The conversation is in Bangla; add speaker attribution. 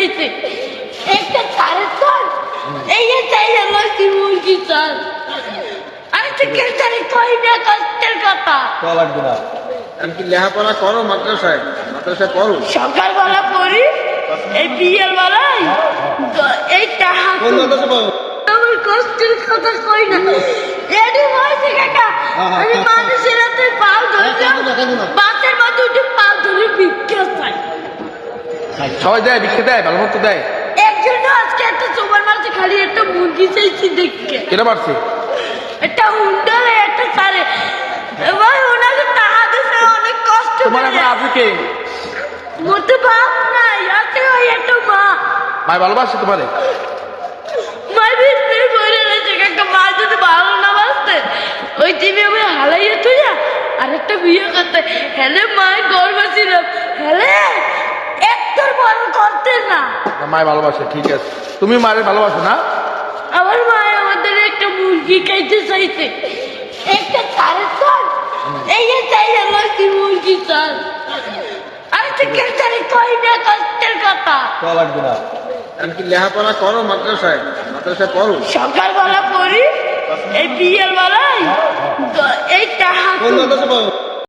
Speaker 1: হয়েছে একটা কারের স্যার এই এটাই আমার শিবমুখী স্যার আমি তো কেসারে কই না কষ্টের কথা?
Speaker 2: কল লাগবে না।
Speaker 3: আমি কি লেখাপড়া করো মাদ্রাসায়? মাদ্রাসায়
Speaker 1: সকালবেলা পড়ি এই বিয়ের বেলায় এই টাহা কোন মাদ্রাসা
Speaker 2: পড়ো?
Speaker 1: আমার কষ্টের কথা কই না। এডি বয়সে কাকা হ্যাঁ, হ্যাঁ, আমি হ্যাঁ, মানুষের হাতে পাও ধরলাম।
Speaker 4: সবাই দেয় ভিক্ষে দেয় ভালো মতো দেয়।
Speaker 1: একজন আজকে একটা খালি একটা মুরগি চাইছি
Speaker 4: পারছে
Speaker 1: একটা একটা সারে। এবার ওনাকে টাকা দিছে অনেক কষ্ট তোমার এখন করে
Speaker 4: আছে কে?
Speaker 1: মোটে বাপ নাই আছে ওই একটা মা।
Speaker 4: ভাই ভালোবাসে তোমারে?
Speaker 1: মাই বিস্তারে বইরে রয়েছে কাকা মা যদি ভালো না বাসতে ওই টিভি আমি হালাইয়ে তুই আর একটা বিয়ে করতে। হেলে মায়ের গর্ব ছিল হেলে একটার বড় করতে না
Speaker 4: না, মায় ভালোবাসে ঠিক আছে। তুমি মায়ের ভালোবাসো না?
Speaker 1: আমার মায় আমাদের একটা মুরগি খাইতে চাইছে। একটা চারের চাল। এই যে চাই আমার কি মুরগি চাল? আমি তো কই না কষ্টের কথা।
Speaker 2: দেওয়া লাগবে না।
Speaker 3: আমি কি লেখাপড়া করো মাদ্রাসায়? মাদ্রাসায় পড়ো?
Speaker 1: সকালবেলা পড়ি এই বিয়ের বেলায় এই টাকা কোন মাদ্রাসা
Speaker 2: পাবো